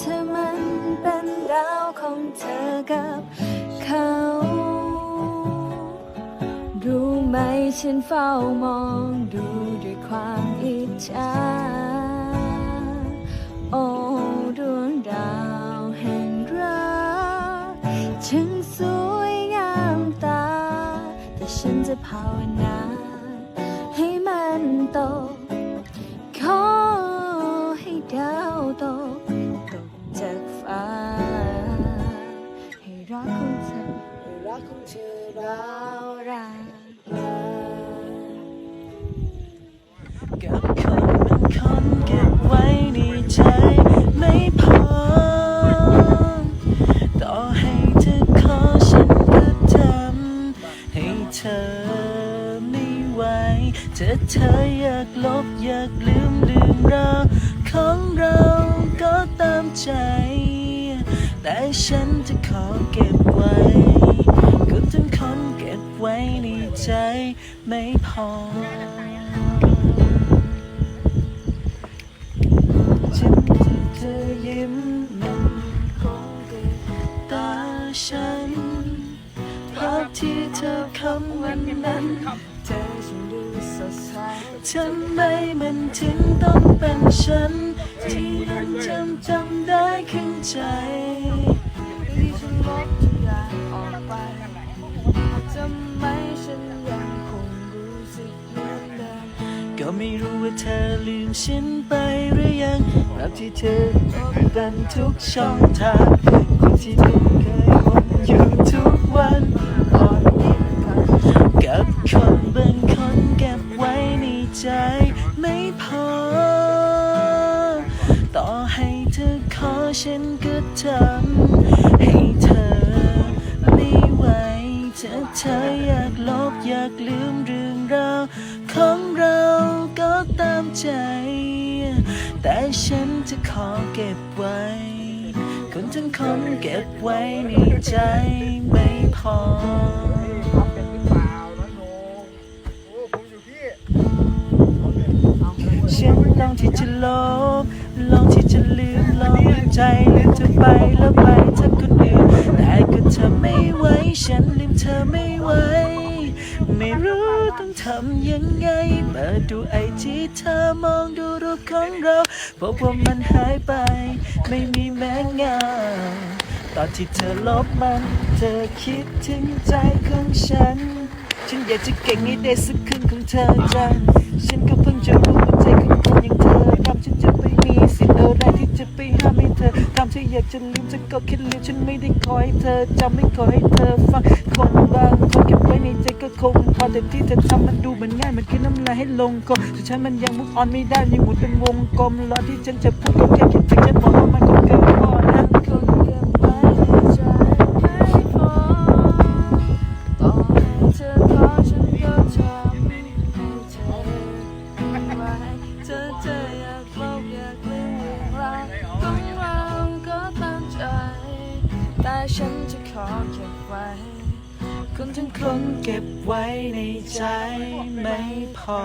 เธอมันเป็นดาวของเธอกับเขา รู้ไหมฉันเฝ้ามองดูด้วยความอิจฉาโอ้ดวงดาวแห่งรักช่างสวยงามตา แต่ฉันจะภาวนาให้มันตก ให้รักของเธอดาวรากับคนบางคนเก็บไว้ในใจไม่พอ ต่อให้เธอขอฉันก็ทำให้เธอไม่ไหวเธอเธออยากลบอยากลืมลืมเราของเราก็ตามใจ แต่ฉันจะขอเก็บไว้ ก็บไว้ในใจไม่พอ ฉันจะเธอยิ้มมันคงติดตาฉันภาพที่เธอคำวันนั้นเธอฉันดูสดใสทำไมมันถึงต้องเป็นฉัน ที่ยังจำจำได้ขึ้นใจ ฉันยังคงรู้สึกเหมือนเดิมก็ไม่รู้ว่าเธอลืมฉันไปหรือยังภาพที่เธอพบกันทุกช่องทางคนที่เธอเคยพบอยู่ทุกวันอ่อนอิ่กันกับคนบางคนเก็บไว้ในใจไม่พอ ต่อให้เธอขอฉันก็ทำ เธอเธออยากลบอยากลืมเรื่องราวของเราก็ตามใจ แต่ฉันจะขอเก็บไว้ คนทั้งคนเก็บไว้ในใจไม่พอ ฉันลองที่จะลบลองที่จะลืมลองใจลืมเธอไปแล้วไปเธอคนอื่นแต่ เธอไม่ไหว ฉันลืมเธอไม่ไหว ไม่รู้ต้องทำยังไง เปิดดูไอจีเธอมองดูรูปของเราพบว่ามันหายไป ไม่มีแม้เงาตอนที่เธอลบมัน เธอคิดถึงใจของฉัน ฉันอยากจะเก่งให้ได้สักครึ่งของเธอจัง ฉันก็เพิ่งจะรู้ว่าใจของคนอย่างเธอทำฉันจะ มีสิทธิ์อะไรที่จะไปห้ามให้เธอทำเธออยากจะลืมฉันก็แค่ลืมฉันไม่ได้ขอให้เธอจำไม่ขอให้เธอฟังคนบางคนเก็บไว้ในใจก็คงพอแต่ที่เธอทำมันดูเหมือนง่ายมันคือน้ำลายให้ลงคอแต่ฉันมันยังมุกออนไม่ได้ยังหมุนเป็นวงกลมรอที่ฉันจะพูด ฉันจะขอเก็บไว้ คนทั้งคนเก็บไว้ในใจไม่พอ